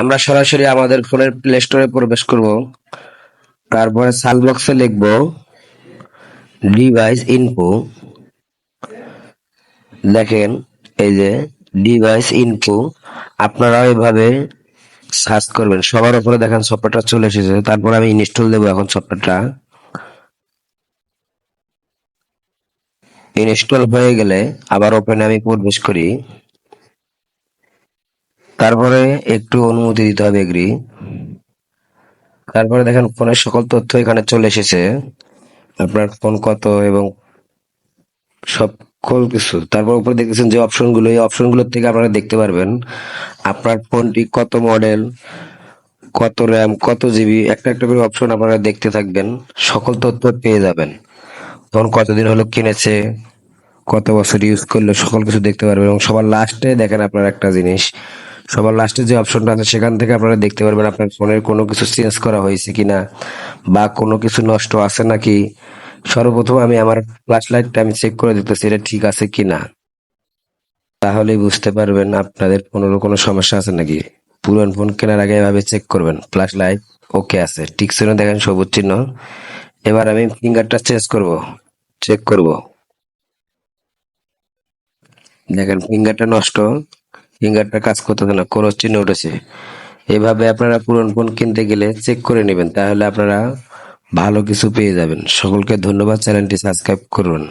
আমরা সরাসরি আমাদের ফোনের প্লে স্টোরে প্রবেশ করব। তারপরে সার্চ বক্সে লিখব ডিভাইস ইনফো দেখেন, এই যে ডিভাইস ইনফো আপনারা এভাবে সার্চ করবেন। সবার উপরে দেখেন সফটওয়্যারটা চলে এসেছে। তারপর আমি ইনস্টল দেবো এখন সফটওয়্যারটা ইনস্টল হয়ে গেলে আবার ওপেনে আমি প্রবেশ করি। তারপরে একটু অনুমতি দিতে হবে এগ্রি। তারপরে দেখেন ফোনের সকল তথ্য এখানে চলে এসেছে। আপনার ফোন কত এবং সকল কিছু। তারপর উপরে দেখতেছেন যে অপশনগুলো, এই অপশনগুলোর থেকে আপনারা দেখতে পারবেন আপনার ফোনটি কত মডেল, কত র্যাম, কত জিবি, একটা একটা করে অপশন আপনারা দেখতে থাকবেন। সকল তথ্য পেয়ে যাবেন। ফোন কতদিন হলো কিনেছে, কত বছর ইউজ করল, সকল কিছু দেখতে পারবেন। এবং সবার লাস্টে দেখেন আপনার একটা জিনিস সবার লাস্টে যে অপশনটা আছে, সেখান থেকে আপনারা দেখতে পারবেন আপনার ফোনের কোনো কিছু চেঞ্জ করা হয়েছে কিনা, বা কোনো কিছু নষ্ট আছে নাকি। সর্বপ্রথম আমি আমার ফ্ল্যাশ লাইটটা আমি চেক করে দেখতেছি, এটা ঠিক আছে কিনা। তাহলেই বুঝতে পারবেন আপনাদের ফোনের কোনো সমস্যা আছে নাকি। পুরান ফোন কেনার আগে এভাবে চেক করবেন ফ্ল্যাশ লাইট ওকে আছে। ঠিক ছিল, দেখেন সবুজ চিহ্ন। এবার আমি ফিঙ্গারটা চেঞ্জ করব চেক করব। দেখেন ফিঙ্গারটা নষ্ট। ফিঙ্গারটা কাজ করতেছে না কোনো চিহ্ন উঠেছে। এভাবে আপনারা পুরন ফোন কিনতে গেলে চেক করে নেবেন, তাহলে আপনারা ভালো কিছু পেয়ে যাবেন। সকলকে ধন্যবাদ, চ্যানেলটি সাবস্ক্রাইব করুন।